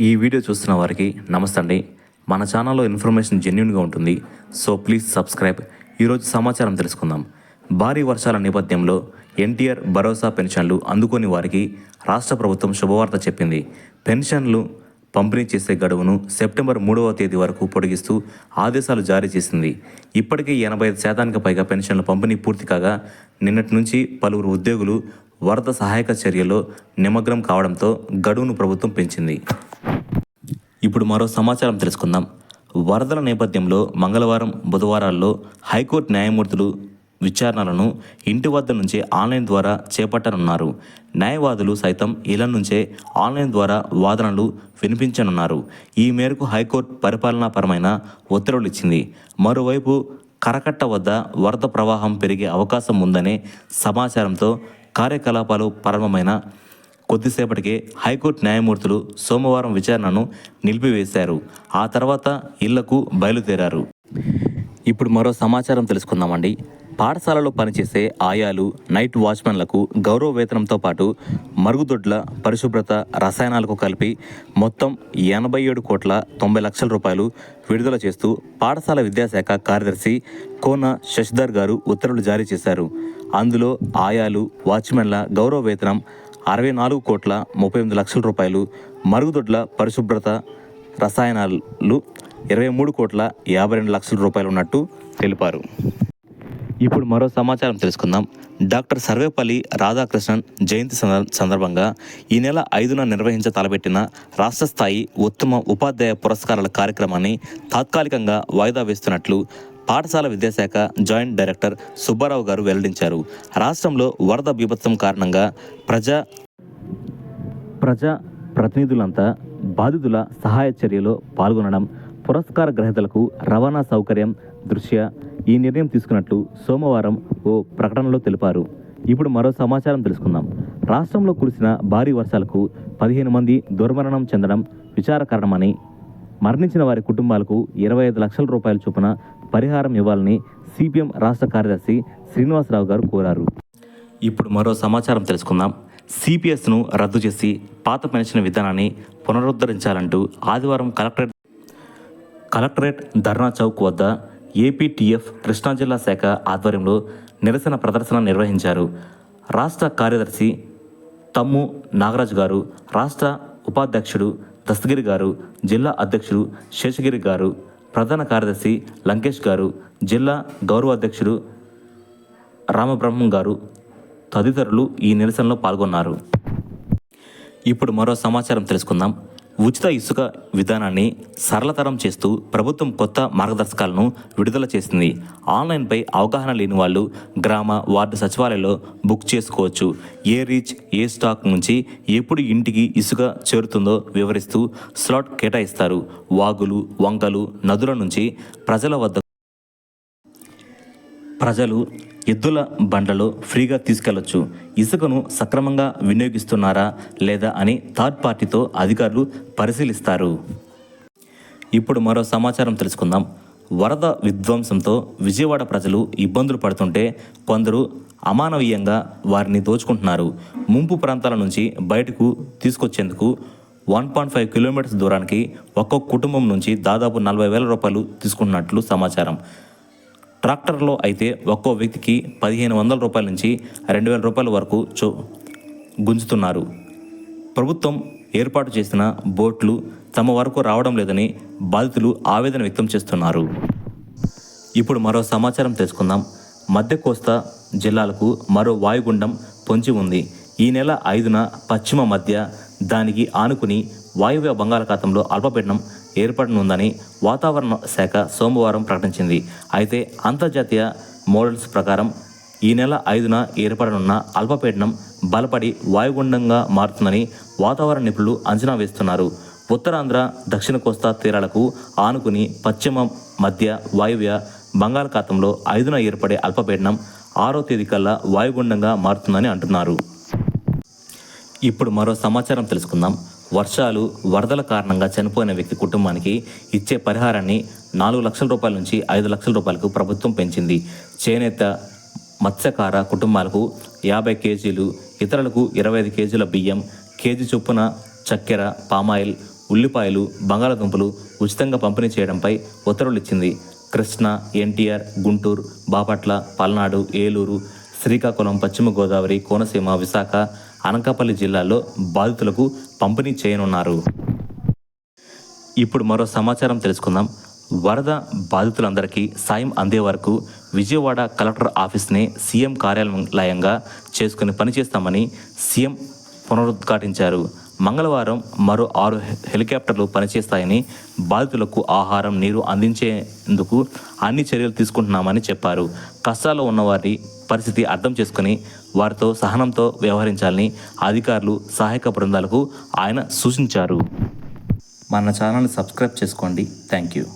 ఈ వీడియో చూస్తున్న వారికి నమస్తే అండి. మన ఛానల్లో ఇన్ఫర్మేషన్ జెన్యున్గా ఉంటుంది. So please subscribe. ఈరోజు సమాచారం తెలుసుకుందాం. భారీ వర్షాల నేపథ్యంలో ఎన్టీఆర్ భరోసా పెన్షన్లు అందుకోని వారికి రాష్ట్ర ప్రభుత్వం శుభవార్త చెప్పింది. పెన్షన్లు పంపిణీ చేసే గడువును సెప్టెంబర్ మూడవ తేదీ వరకు పొడిగిస్తూ ఆదేశాలు జారీ చేసింది. ఇప్పటికే ఎనభై ఐదు శాతానికి పైగా పెన్షన్ల పంపిణీ పూర్తి కాగా నిన్నటి నుంచి పలువురు ఉద్యోగులు వరద సహాయక చర్యలో నిమగ్నం కావడంతో గడువును ప్రభుత్వం పెంచింది. ఇప్పుడు మరో సమాచారం తెలుసుకుందాం. వరదల నేపథ్యంలో మంగళవారం బుధవారాల్లో హైకోర్టు న్యాయమూర్తులు విచారణలను ఇంటి వద్ద నుంచే ఆన్లైన్ ద్వారా చేపట్టనున్నారు. న్యాయవాదులు సైతం ఇళ్ళ నుంచే ఆన్లైన్ ద్వారా వాదనలు వినిపించనున్నారు. ఈ మేరకు హైకోర్టు పరిపాలనాపరమైన ఉత్తర్వులు ఇచ్చింది. మరోవైపు కరకట్ట వద్ద వరద ప్రవాహం పెరిగే అవకాశం ఉందనే సమాచారంతో కార్యకలాపాలు ప్రారంభమైన కొద్దిసేపటికే హైకోర్టు న్యాయమూర్తులు సోమవారం విచారణను నిలిపివేశారు. ఆ తర్వాత ఇళ్ళకు బయలుదేరారు. ఇప్పుడు మరో సమాచారం తెలుసుకుందామండి. పాఠశాలలో పనిచేసే ఆయాలు నైట్ వాచ్మెన్లకు గౌరవ వేతనంతో పాటు మరుగుదొడ్ల పరిశుభ్రత రసాయనాలకు కలిపి మొత్తం ఎనభై ఏడు కోట్ల తొంభై లక్షల రూపాయలు విడుదల చేస్తూ పాఠశాల విద్యాశాఖ కార్యదర్శి కోన శశిధర్ గారు ఉత్తర్వులు జారీ చేశారు. అందులో ఆయాలు వాచ్మెన్ల గౌరవ వేతనం అరవై నాలుగు కోట్ల ముప్పై ఎనిమిది లక్షల రూపాయలు మరుగుదొడ్ల పరిశుభ్రత రసాయనాలు ఇరవై మూడు కోట్ల యాభై రెండు లక్షల రూపాయలు ఉన్నట్టు తెలిపారు. ఇప్పుడు మరో సమాచారం తెలుసుకుందాం. డాక్టర్ సర్వేపల్లి రాధాకృష్ణన్ జయంతి సందర్భంగా ఈ నెల ఐదున నిర్వహించ తలపెట్టిన రాష్ట్ర స్థాయి ఉత్తమ ఉపాధ్యాయ పురస్కారాల కార్యక్రమాన్ని తాత్కాలికంగా వాయిదా వేస్తున్నట్లు పాఠశాల విద్యాశాఖ జాయింట్ డైరెక్టర్ సుబ్బారావు గారు వెల్లడించారు. రాష్ట్రంలో వరద బీభత్సం కారణంగా ప్రజా ప్రజా ప్రతినిధులంతా బాధితుల సహాయ చర్యలో పాల్గొనడం పురస్కార గ్రహీతలకు రవాణా సౌకర్యం దృష్ట్యా ఈ నిర్ణయం తీసుకున్నట్లు సోమవారం ఓ ప్రకటనలో తెలిపారు. ఇప్పుడు మరో సమాచారం తెలుసుకుందాం. రాష్ట్రంలో కురిసిన భారీ వర్షాలకు పదిహేను మంది దుర్మరణం చెందడం విచారకరణమని మరణించిన వారి కుటుంబాలకు ఇరవై ఐదు లక్షల రూపాయల చొప్పున పరిహారం ఇవ్వాలని సిపిఎం రాష్ట్ర కార్యదర్శి శ్రీనివాసరావు గారు కోరారు. ఇప్పుడు మరో సమాచారం తెలుసుకుందాం. సిపిఎస్ను రద్దు చేసి పాత పెన్షన్ విధానాన్ని పునరుద్ధరించాలంటూ ఆదివారం కలెక్టరేట్ కలెక్టరేట్ ధర్నా చౌక్ వద్ద ఏపీటీఎఫ్ కృష్ణా జిల్లా శాఖ ఆధ్వర్యంలో నిరసన ప్రదర్శన నిర్వహించారు. రాష్ట్ర కార్యదర్శి తమ్ము నాగరాజు గారు రాష్ట్ర ఉపాధ్యక్షుడు దస్తగిరి గారు జిల్లా అధ్యక్షుడు శేషగిరి గారు ప్రధాన కార్యదర్శి లంకేష్ గారు జిల్లా గౌరవ అధ్యక్షుడు రామబ్రహ్మం గారు తదితరులు ఈ నిరసనలో పాల్గొన్నారు. ఇప్పుడు మరో సమాచారం తెలుసుకుందాం. ఉచిత ఇసుక విధానాన్ని సరళతరం చేస్తూ ప్రభుత్వం కొత్త మార్గదర్శకాలను విడుదల చేసింది. ఆన్లైన్పై అవగాహన లేని వాళ్ళు గ్రామ వార్డు సచివాలయంలో బుక్ చేసుకోవచ్చు. ఏ రీచ్ ఏ స్టాక్ నుంచి ఎప్పుడు ఇంటికి ఇసుక చేరుతుందో వివరిస్తూ స్లాట్ కేటాయిస్తారు. వాగులు వంకలు నదుల నుంచి ప్రజల వద్ద ప్రజలు ఎద్దుల బండ్లలో ఫ్రీగా తీసుకెళ్ళొచ్చు. ఇసుకను సక్రమంగా వినియోగిస్తున్నారా లేదా అని థర్డ్ పార్టీతో అధికారులు పరిశీలిస్తారు. ఇప్పుడు మరో సమాచారం తెలుసుకుందాం. వరద విధ్వంసంతో విజయవాడ ప్రజలు ఇబ్బందులు పడుతుంటే కొందరు అమానవీయంగా వారిని దోచుకుంటున్నారు. ముంపు ప్రాంతాల నుంచి బయటకు తీసుకొచ్చేందుకు వన్ పాయింట్ ఫైవ్ కిలోమీటర్స్ దూరానికి ఒక్కొక్క కుటుంబం నుంచి దాదాపు నలభై వేల రూపాయలు తీసుకుంటున్నట్లు సమాచారం. ట్రాక్టర్లో అయితే ఒక్కో వ్యక్తికి పదిహేను వందల రూపాయల నుంచి రెండు వేల రూపాయల వరకు చో గుంజుతున్నారు. ప్రభుత్వం ఏర్పాటు చేసిన బోట్లు తమ వరకు రావడం లేదని బాధితులు ఆవేదన వ్యక్తం చేస్తున్నారు. ఇప్పుడు మరో సమాచారం తెలుసుకుందాం. మధ్య కోస్తా జిల్లాలకు మరో వాయుగుండం పొంచి ఉంది. ఈ నెల ఐదున పశ్చిమ మధ్య దానికి ఆనుకుని వాయువ్య బంగాళాఖాతంలో అల్పపీడనం ఏర్పడనుందని వాతావరణ శాఖ సోమవారం ప్రకటించింది. అయితే అంతర్జాతీయ మోడల్స్ ప్రకారం ఈ నెల ఐదున ఏర్పడనున్న అల్పపీడనం బలపడి వాయుగుండంగా మారుతుందని వాతావరణ నిపుణులు అంచనా వేస్తున్నారు. ఉత్తరాంధ్ర దక్షిణ కోస్తా తీరాలకు ఆనుకుని పశ్చిమ మధ్య వాయువ్య బంగాళాఖాతంలో ఐదున ఏర్పడే అల్పపీడనం ఆరో తేదీ కల్లా వాయుగుండంగా మారుతుందని అంటున్నారు. ఇప్పుడు మరో సమాచారం తెలుసుకుందాం. వర్షాలు వరదల కారణంగా చనిపోయిన వ్యక్తి కుటుంబానికి ఇచ్చే పరిహారాన్ని నాలుగు లక్షల రూపాయల నుంచి ఐదు లక్షల రూపాయలకు ప్రభుత్వం పెంచింది. చేనేత మత్స్యకార కుటుంబాలకు యాభై కేజీలు ఇతరులకు ఇరవై ఐదు కేజీల బియ్యం కేజీ చొప్పున చక్కెర పామాయిల్ ఉల్లిపాయలు బంగాళాదుంపలు ఉచితంగా పంపిణీ చేయడంపై ఉత్తర్వులు ఇచ్చింది. కృష్ణా ఎన్టీఆర్ గుంటూరు బాపట్ల పల్నాడు ఏలూరు శ్రీకాకుళం పశ్చిమ గోదావరి కోనసీమ విశాఖ అనకాపల్లి జిల్లాలో బాధితులకు పంపిణీ చేయనున్నారు. ఇప్పుడు మరో సమాచారం తెలుసుకుందాం. వరద బాధితులందరికీ సాయం అందే వరకు విజయవాడ కలెక్టర్ ఆఫీస్ని సీఎం కార్యాలయంగా చేసుకుని పనిచేస్తామని సీఎం పునరుద్ఘాటించారు. మంగళవారం మరో ఆరు హెలికాప్టర్లు పనిచేస్తాయని బాధితులకు ఆహారం నీరు అందించేందుకు అన్ని చర్యలు తీసుకుంటున్నామని చెప్పారు. కష్టాల్లో ఉన్నవారి పరిస్థితి అర్థం చేసుకుని వారితో సహనంతో వ్యవహరించాలని అధికారులు సహాయక బృందాలకు ఆయన సూచించారు. మన ఛానల్ని సబ్స్క్రైబ్ చేసుకోండి. Thank you.